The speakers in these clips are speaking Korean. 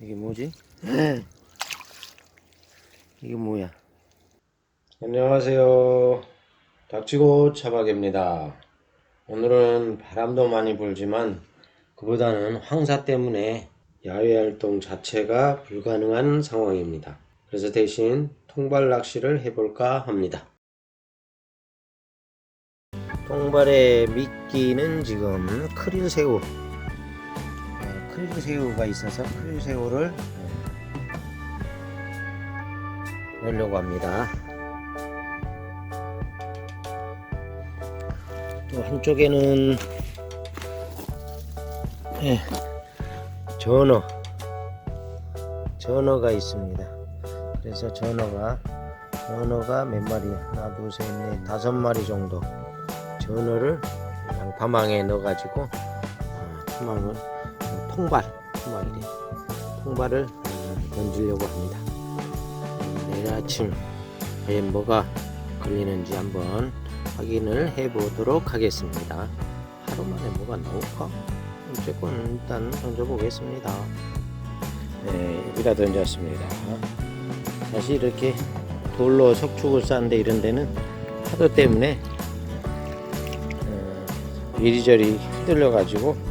이게 뭐지? 이게 뭐야? 안녕하세요. 닥치고 차박입니다. 오늘은 바람도 많이 불지만 그보다는 황사 때문에 야외 활동 자체가 불가능한 상황입니다. 그래서 대신 통발 낚시를 해볼까 합니다. 통발에 미끼는 지금 크릴 새우 네, 크릴새우가 있어서 크릴새우를 네, 넣으려고 합니다. 또 한쪽에는 네, 전어 전어가 있습니다. 그래서 전어가 전어가 몇 마리? 하나 둘셋넷 다섯 마리 정도 전어를 양파망에 넣어가지고 아, 토망을 어, 통발 통발이래 통발을 음, 던지려고 합니다. 음, 내일 아침 과연 뭐가 걸리는지 한번 확인을 해 보도록 하겠습니다. 하루 만에 뭐가 나올까? 어쨌건 일단 던져보겠습니다. 네, 여기다 던졌습니다. 사실 이렇게 돌로 석축을 쌓는데 이런 데는 파도 때문에 이리저리 흔들려 가지고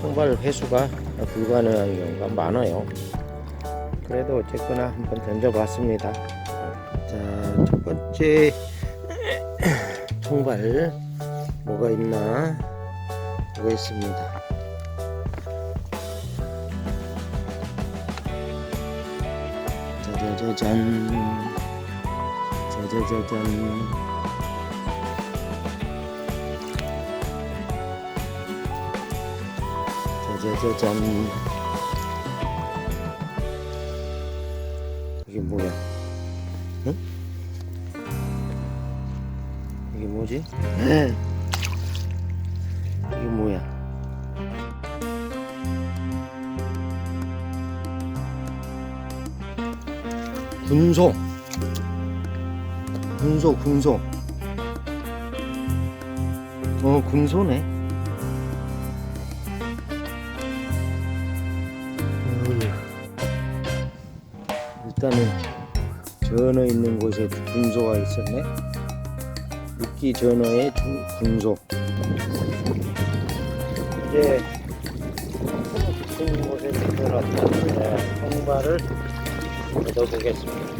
통발 회수가 불가능한 경우가 많아요. 그래도 어쨌거나 한번 던져봤습니다. 자 첫 번째 통발 뭐가 있나 보겠습니다. 짜자자잔 짜자자잔 짜자자잔 이게 뭐야? 응? 이게 뭐지? 이게 뭐야? 군소 군소 군소 어 군소네 일단은 전어 있는 곳에 군소가 있었네. 미끼 전어의 중- 군소. 이제 깊은 곳에 들어갔다 통발을 걷어보겠습니다.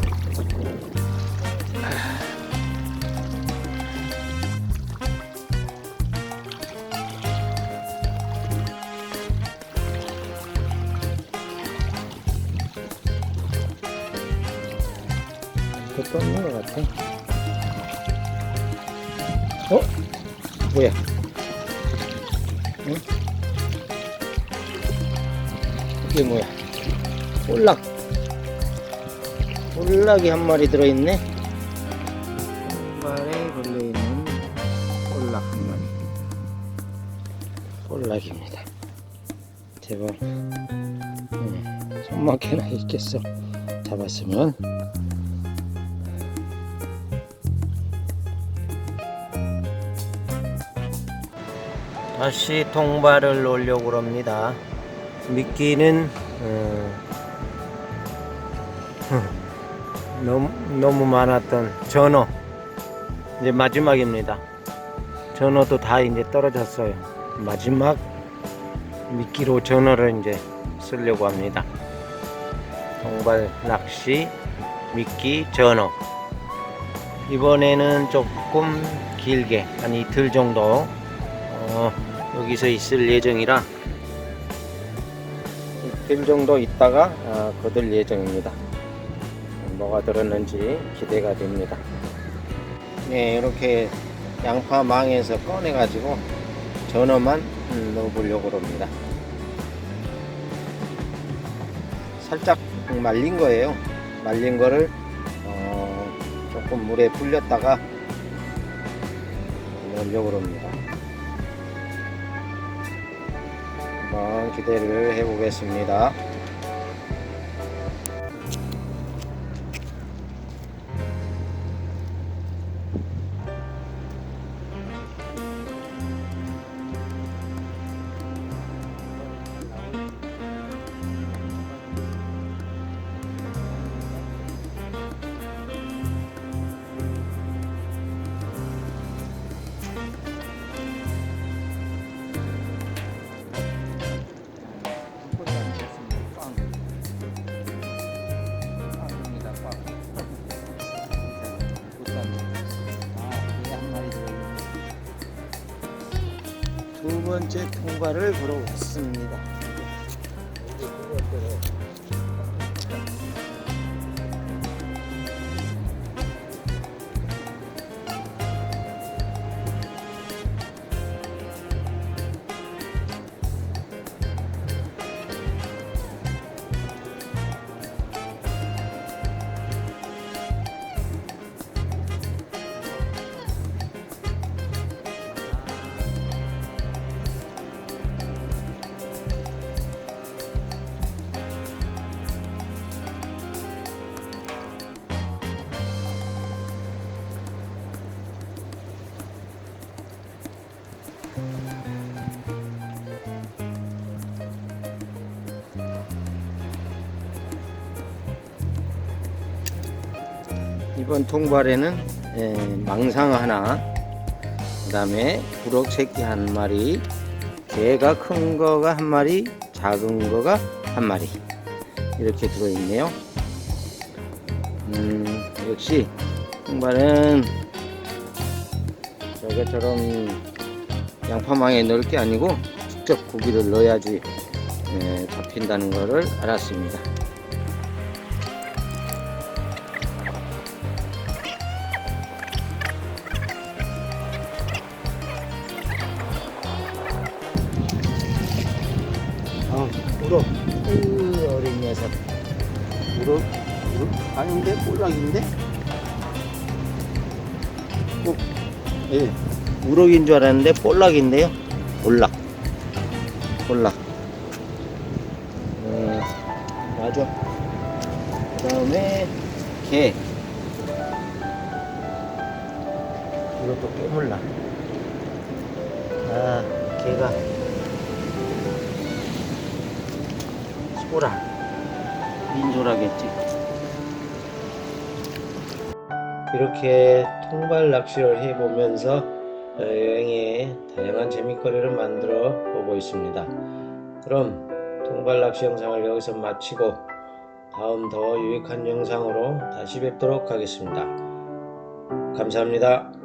그것도 없는 것 같아. 어? 뭐야? 응? 이게 뭐야? 볼락. 볼락이 한 마리 들어있네. 한 발에 걸려있는 볼락 한 마리. 볼락입니다. 제발. 음, 손막혀나 있겠어. 잡았으면. 다시 통발을 놓으려고 합니다. 미끼는 어, 너무, 너무 많았던 전어 이제 마지막입니다. 전어도 다 이제 떨어졌어요. 마지막 미끼로 전어를 이제 쓰려고 합니다. 통발 낚시 미끼 전어 이번에는 조금 길게 한 이틀 정도 어, 여기서 있을 예정이라 이틀 정도 있다가 아, 거들 예정입니다. 뭐가 들었는지 기대가 됩니다. 네, 이렇게 양파 망에서 꺼내 가지고 전어만 음, 넣어보려고 합니다. 살짝 말린 거예요. 말린 거를 어, 조금 물에 불렸다가 넣으려고 합니다. 한번 기대를 해보겠습니다. 번째 통발을 보러 왔습니다. 이번 통발에는 에, 망상 하나, 그 다음에 부럭 새끼 한 마리, 개가 큰 거가 한 마리, 작은 거가 한 마리 이렇게 들어있네요. 음, 역시 통발은 저것처럼 양파망에 넣을 게 아니고 직접 고기를 넣어야지 에, 잡힌다는 것을 알았습니다. 울어? 울어? 아닌데? 볼락인데? 어, 예. 우럭인 줄 알았는데 볼락인데요? 볼락. 볼락. 음, 맞아. 그 다음에 개. 이것도 깨물라. 아, 개가. 소라 민소라겠지 이렇게 통발 낚시를 해보면서 어, 여행에 다양한 재미거리를 만들어 보고 있습니다. 그럼 통발 낚시 영상을 여기서 마치고 다음 더 유익한 영상으로 다시 뵙도록 하겠습니다. 감사합니다.